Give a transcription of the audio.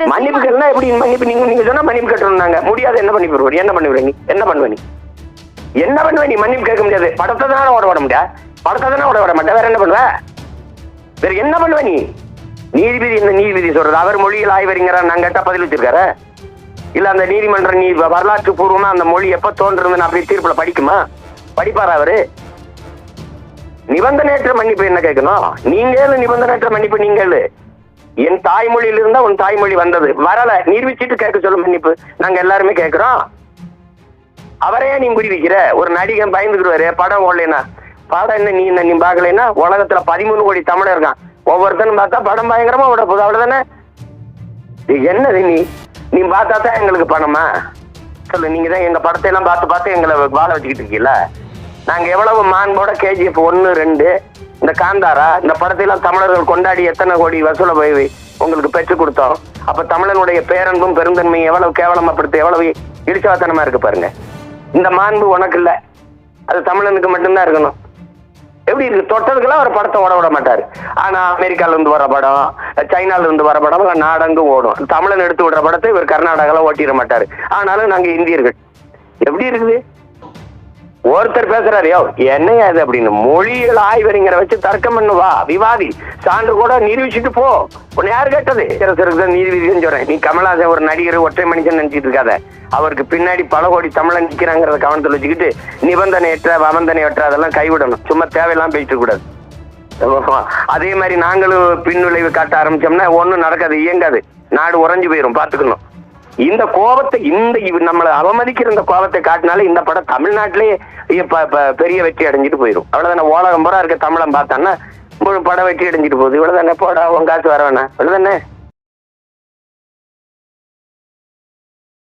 திரு மன்னிப்பு சீமான் கேட்டா எப்படி? மன்னிப்பு நீங்க நீங்க சொன்னா மன்னிப்பு கட்டணும்னாங்க முடியாது என்ன பண்ணி போடுவாரு என்ன பண்ணுவ நீ என்ன பண்ணுவ நீ? என்ன பண்ணுவ நீ? மன்னிப்பு கேட்க முடியாது. படத்தை தானே ஓட விட முடியாது படத்தை தானே ஓட விட மாட்டேன் வேற என்ன பண்ணுவ? வேற என்ன பண்ணுவ நீ? நீதிபதி என்ன நீதிபதி சொல்றது. அவர் மொழியில் ஆய்வறிஞரா? நாங்க கேட்டா பதில் வச்சிருக்காரு. இல்ல அந்த நீதிமன்ற நீ வரலாற்று பூர்வமா அந்த மொழி எப்ப தோன்றுறதுன்னு அப்படி தீர்ப்புல படிக்குமா? படிப்பாரா அவரு? நிபந்தனையற்ற மன்னிப்பு என்ன கேட்கணும்? நீங்க நிபந்தனையற்ற மன்னிப்பு நீங்க என் தாய்மொழியில இருந்தா உன் தாய்மொழி வந்தது. வரல. நிரூபிச்சிட்டு கேட்க சொல்ல மன்னிப்பு. நாங்க எல்லாருமே கேட்கிறோம். அவரையே நீ குறிவிக்கிற ஒரு நடிகன் பயந்துக்கிடுவாரு. படம் ஓடலைன்னா. படம் என்ன நீ என்ன நீ பார்க்கலைன்னா உலகத்துல பதிமூணு கோடி தமிழர் இருக்கான். ஒவ்வொருத்தனும் பார்த்தா படம் பயங்கரமா விட போகுது. அவ்வளவுதானே? என்னது நீ? நீ பார்த்தா தான் எங்களுக்கு பணமா? சொல்லு நீங்க தான் எங்க படத்தை எல்லாம் பார்த்து பார்த்து எங்களை வாழ வச்சுக்கிட்டு இருக்கீல்ல? நாங்க எவ்வளவு மாண்போட கேஜிஎஃப் ஒன்னு ரெண்டு இந்த காந்தாரா இந்த படத்தை எல்லாம் தமிழர்கள் கொண்டாடி எத்தனை கோடி வசூல போய் உங்களுக்கு பெற்றுக் கொடுத்தோம். அப்ப தமிழனுடைய பேரன்பும் பெருந்தன்மையும் எவ்வளவு கேவலமாப்படுத்து எவ்வளவு இடிச்சவாத்தனமா இருக்கு பாருங்க. இந்த மாண்பு உனக்கு இல்ல. அது தமிழனுக்கு மட்டும்தான் இருக்கணும். எப்படி இருக்கு? தொட்டதுக்கெல்லாம் ஒரு படத்தை ஓட விட மாட்டாரு. ஆனா அமெரிக்கால இருந்து வர படம் சைனால இருந்து வர படம் நாடங்கும் ஓடும். தமிழன் எடுத்து விடுற படத்தை இவர் கர்நாடகால ஓட்டிட மாட்டாரு. ஆனாலும் நாங்க இந்தியர்கள். எப்படி இருக்குது? ஒருத்தர் பேசுறாரு யோ என்னையா அது அப்படின்னு மொழியியல் ஆய்வறிஞரை வச்சு தர்க்கம் பண்ணுவா விவாதி. சான்று கூட நிரூபிச்சுட்டு போ. உன்னை யார் கேட்டது? சிறசருக்கு தான் நீதிபதினு சொல்றேன். நீ கமலாசன் ஒரு நடிகர் ஒற்றை மனுஷன் நினைச்சிட்டு இருக்காத. அவருக்கு பின்னாடி பல கோடி தமிழன் நிற்கிறாங்கிறத கவனத்தில் வச்சுக்கிட்டு நிபந்தனையற்ற வமந்தனையற்ற அதெல்லாம் கைவிடணும். சும்மா தேவையெல்லாம் பேசிட்டு கூடாது. அதே மாதிரி நாங்களும் பின் காட்ட ஆரம்பிச்சோம்னா ஒன்றும் நடக்காது இயங்காது. நாடு உறைஞ்சு போயிடும் பார்த்துக்கணும் இந்த கோபத்தை இந்த நம்மளை அவமதிக்கிற இந்த கோபத்தை காட்டினாலே இந்த படம் தமிழ்நாட்டிலேயே பெரிய வெற்றி அடைஞ்சிட்டு போயிடும் அவ்வளவுதானே ஓலகம் பூரா இருக்க தமிழன் பார்த்தான்னா படம் வெற்றி அடைஞ்சிட்டு போகுது. இவ்வளவுதானே போடா உன் காசு வர வேணாம் இவ்வளவுதானே